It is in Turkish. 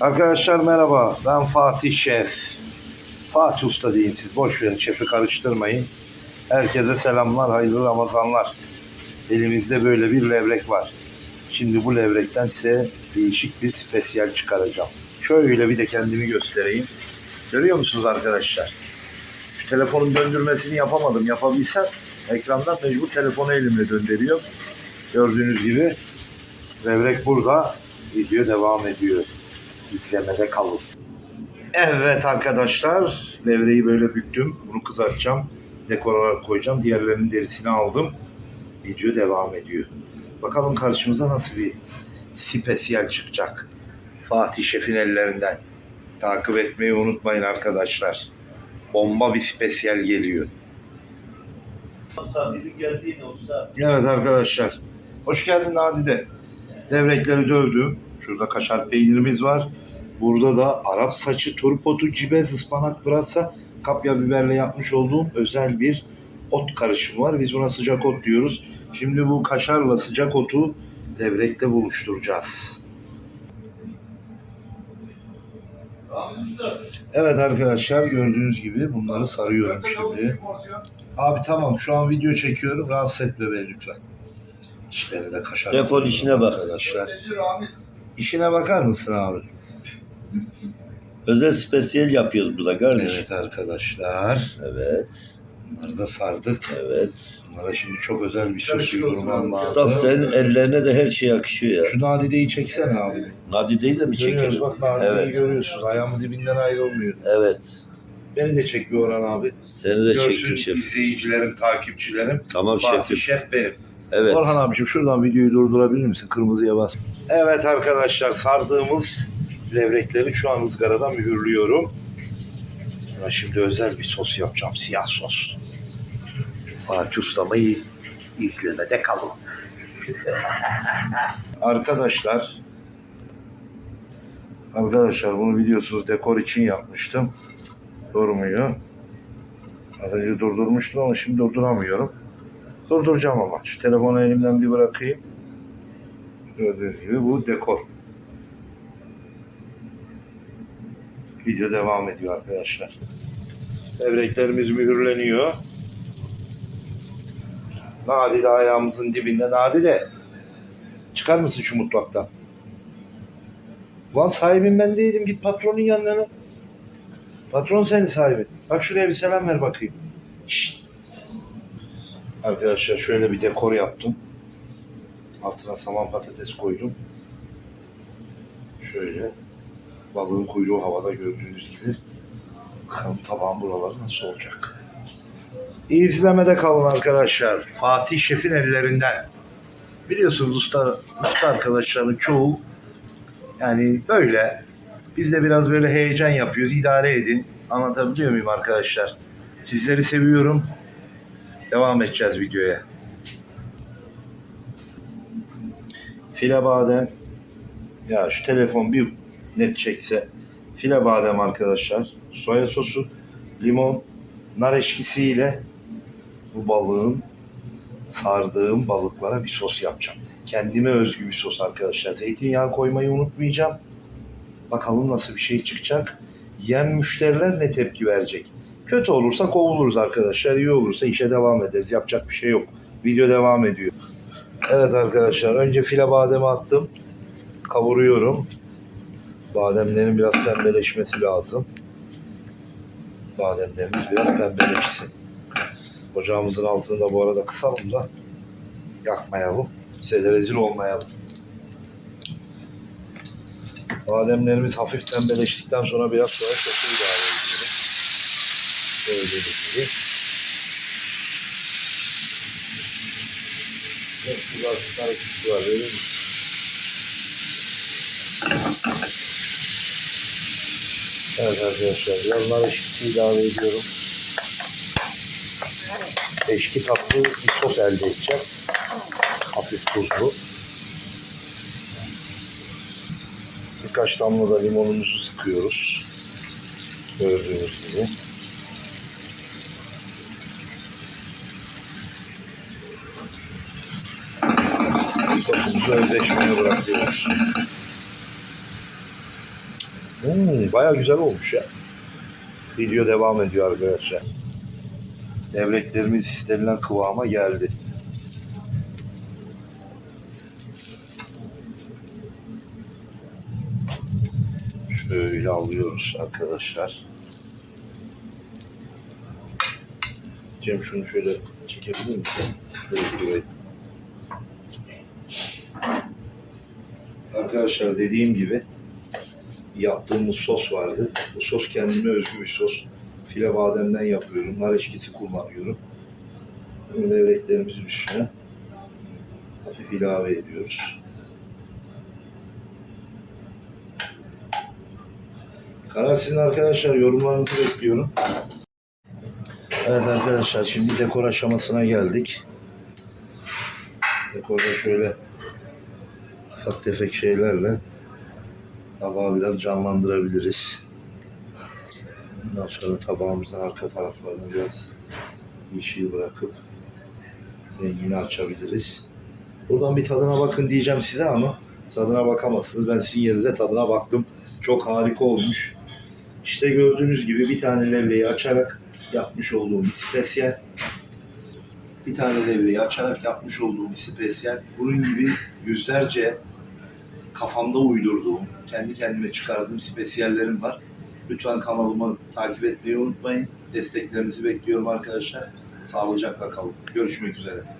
Arkadaşlar merhaba. Ben Fatih Şef. Fatih Usta deyin siz. Boş verin. Şefi karıştırmayın. Herkese selamlar. Hayırlı Ramazanlar. Elimizde böyle bir levrek var. Şimdi bu levrekten size değişik bir spesiyel çıkaracağım. Şöyle bir de kendimi göstereyim. Görüyor musunuz arkadaşlar? Şu telefonun döndürmesini yapamadım. Yapabilsem ekrandan mecbur telefonu elimle döndürüyor. Gördüğünüz gibi levrek burada. Video devam ediyor. Yüklemede kalın. Evet arkadaşlar. Levreyi böyle büktüm. Bunu kızartacağım. Dekor olarak koyacağım. Diğerlerinin derisini aldım. Video devam ediyor. Bakalım karşımıza nasıl bir spesiyel çıkacak. Fatih Şef'in ellerinden. Takip etmeyi unutmayın arkadaşlar. Bomba bir spesiyel geliyor. Evet arkadaşlar. Hoş geldin Nadide. Levrekleri dövdüm. Şurada kaşar peynirimiz var. Burada da Arap saçı, turp otu, cibez, ıspanak, pırasa, kapya biberle yapmış olduğum özel bir ot karışımı var. Biz buna sıcak ot diyoruz. Şimdi bu kaşarla sıcak otu levrekte buluşturacağız. Evet arkadaşlar gördüğünüz gibi bunları sarıyorum şimdi. Abi tamam şu an video çekiyorum. Rahatsız etme beni lütfen. İşlerine de kaşar. Defol yapıyorum işine bak. Arkadaşlar. İşine bakar mısın abi? özel spesiyel yapıyoruz burada kardeş. Evet arkadaşlar. Evet, Bunları da sardık. evet. Bunlara şimdi çok özel bir sos olsun uydurmam abi. Mustafa senin ellerine de her şey yakışıyor ya. Şu nadideyi çeksene abi. Nadide'yi de mi Görüyoruz çekelim? bak nadideyi Evet, görüyorsunuz. Ayağımın dibinden ayrılmıyor. evet. Beni de çek bir Orhan abi. Seni de Görsün çektim şef. izleyicilerim, takipçilerim. Tamam Fatih şefim. Şef benim. Evet. Orhan abiciğim şuradan videoyu durdurabilir misin? Kırmızıya bas. Evet arkadaşlar sardığımız levrekleri şu an ızgarada mühürlüyorum. Buna şimdi özel bir sos yapacağım. Siyah sos. Fatih Usta'mı iyi izlemede kalın. arkadaşlar Arkadaşlar bunu biliyorsunuz dekor için yapmıştım. Durmuyor. Az önce durdurmuştum ama şimdi durduramıyorum. Durduracağım ama. Şu telefonu elimden bir bırakayım. Gördüğünüz gibi bu dekor. Video devam ediyor arkadaşlar. Devreklerimiz mühürleniyor. Nadide ayağımızın dibinde. Nadide. Çıkar mısın şu mutfaktan? Ulan sahibim ben değilim. Git patronun yanına. Patron senin sahibin. Bak şuraya bir selam ver bakayım. Şşt. Arkadaşlar şöyle bir dekor yaptım. Altına saman patates koydum. Şöyle. Balığın kuyruğu havada gördüğünüz gibi. Bakalım tabağın buraları nasıl olacak. İzlemede kalın arkadaşlar. Fatih Şef'in ellerinden. Biliyorsunuz usta, usta arkadaşların çoğu yani böyle. Biz de biraz böyle heyecan yapıyoruz. İdare edin. Anlatabiliyor muyum arkadaşlar? Sizleri seviyorum. Devam edeceğiz videoya. File badem. Ya şu telefon bir net çekse. File badem arkadaşlar. Soya sosu, limon, nar eşkisiyle bu balığın sardığım balıklara bir sos yapacağım. Kendime özgü bir sos arkadaşlar. Zeytinyağı koymayı unutmayacağım. Bakalım nasıl bir şey çıkacak. Yiyen müşteriler ne tepki verecek? Kötü olursa kovuluruz arkadaşlar. İyi olursa işe devam ederiz. Yapacak bir şey yok. Video devam ediyor. Evet arkadaşlar önce file bademi attım. Kavuruyorum. Bademlerin biraz pembeleşmesi lazım. Bademlerimiz biraz pembeleşsin. Ocağımızın altını da bu arada kısalım da yakmayalım. Size de rezil olmayalım. Bademlerimiz hafif pembeleştikten sonra biraz sosu ilave ediyorum. Gördüğünüz gibi. Çok güzel etkisi var? Evet arkadaşlar nar eşkisi ilave ediyorum. Eşki tatlı bir sos elde edeceğiz. Hafif tuzlu. Birkaç damla da limonumuzu sıkıyoruz. Gördüğünüz gibi. Özleşmeye bırakıyoruz. Hmm, Baya güzel olmuş ya. Video devam ediyor arkadaşlar. Devreklerimiz istenilen kıvama geldi. Şöyle alıyoruz arkadaşlar. Cem şunu şöyle çekebilir misin? Şöyle koyayım. Arkadaşlar dediğim gibi yaptığımız sos vardı. Bu sos kendime özgü bir sos. File bademden yapıyorum. Nar eşkisi kullanıyorum. Levreklerimizin üstüne hafif ilave ediyoruz. Karar sizin arkadaşlar. Yorumlarınızı bekliyorum. Evet arkadaşlar şimdi dekor aşamasına geldik. Dekorda şöyle ufak tefek şeylerle tabağı biraz canlandırabiliriz. Ondan sonra tabağımızın arka taraflarını biraz yeşil bırakıp rengini açabiliriz. Buradan bir tadına bakın diyeceğim size ama tadına bakamazsınız. Ben sizin yerinize tadına baktım. Çok harika olmuş. İşte gördüğünüz gibi bir tane levreyi açarak yapmış olduğum bir spesiyel. Bir tane levreyi açarak yapmış olduğum bir spesiyel. Bunun gibi yüzlerce kafamda uydurduğum, kendi kendime çıkardığım spesiyallerim var. Lütfen kanalımı takip etmeyi unutmayın. Desteklerinizi bekliyorum arkadaşlar. Sağlıcakla kalın. Görüşmek üzere.